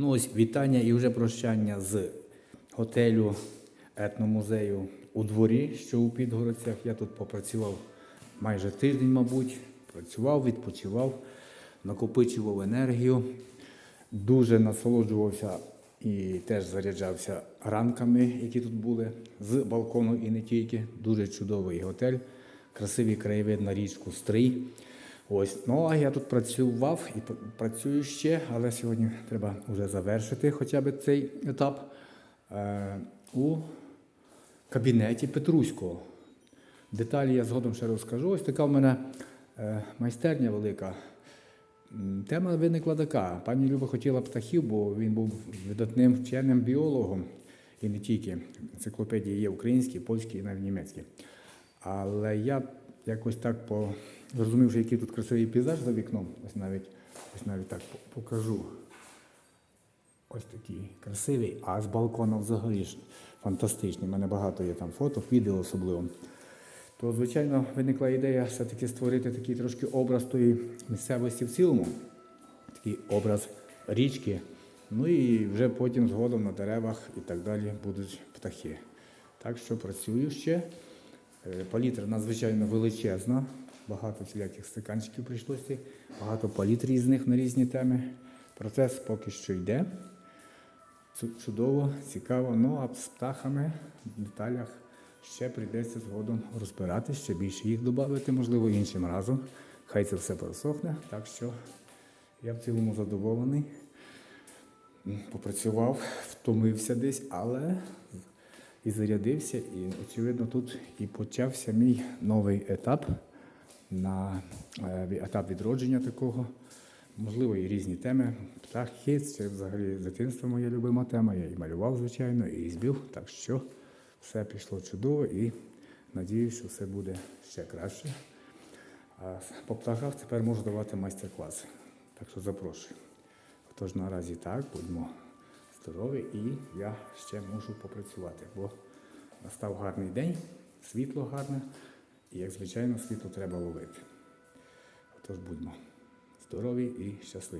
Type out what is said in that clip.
Ну ось вітання і вже прощання з готелю етномузею у дворі, що у Підгородцях. Я тут попрацював майже тиждень, мабуть. Працював, відпочивав, накопичував енергію, дуже насолоджувався і теж заряджався ранками, які тут були, з балкону і не тільки. Дуже чудовий готель, красивий краєвид на річку Стрий. Ось, ну а я тут працював і працюю ще, але сьогодні треба вже завершити хоча б цей етап е, у кабінеті Петруського. Деталі я згодом ще розкажу. Ось така в мене е, майстерня велика. Тема виникла така. Пані Люба хотіла птахів, бо він був видатним вченим біологом. І не тільки енциклопедії є українські, польські і навіть німецькі. Але я якось так по... зрозумів, що який тут красивий пейзаж за вікном. Ось навіть, ось навіть так покажу. Ось такий красивий, а з балкона взагалі ж фантастичний. У мене багато є там фото, відео особливо. То, звичайно, виникла ідея все-таки створити такий трошки образ тої місцевості в цілому, такий образ річки. Ну і вже потім згодом на деревах і так далі будуть птахи. Так що працюю ще. Е, Палітра надзвичайно величезна, багато всіляких стаканчиків прийшлося, багато палітр різних на різні теми. Процес поки що йде. Чудово, цікаво. Ну а з птахами в деталях ще прийдеться згодом розбирати, ще більше їх додати, можливо, іншим разом. Хай це все просохне. Так що я в цілому задоволений. Попрацював, втомився десь, але і зарядився. І, очевидно, тут і почався мій новий етап на е, етап відродження такого. Можливо, і різні теми. Птахи, це взагалі з дитинства моя любима тема. Я і малював, звичайно, і різьбив. Так що все пішло чудово і надіюсь, що все буде ще краще. А по птахах тепер можу давати майстер-класи. Так що запрошую. Тож наразі так, будьмо здорові і я ще можу попрацювати, бо настав гарний день, світло гарне, і, як звичайно, світло треба ловити. Тож будьмо здорові і щасливі.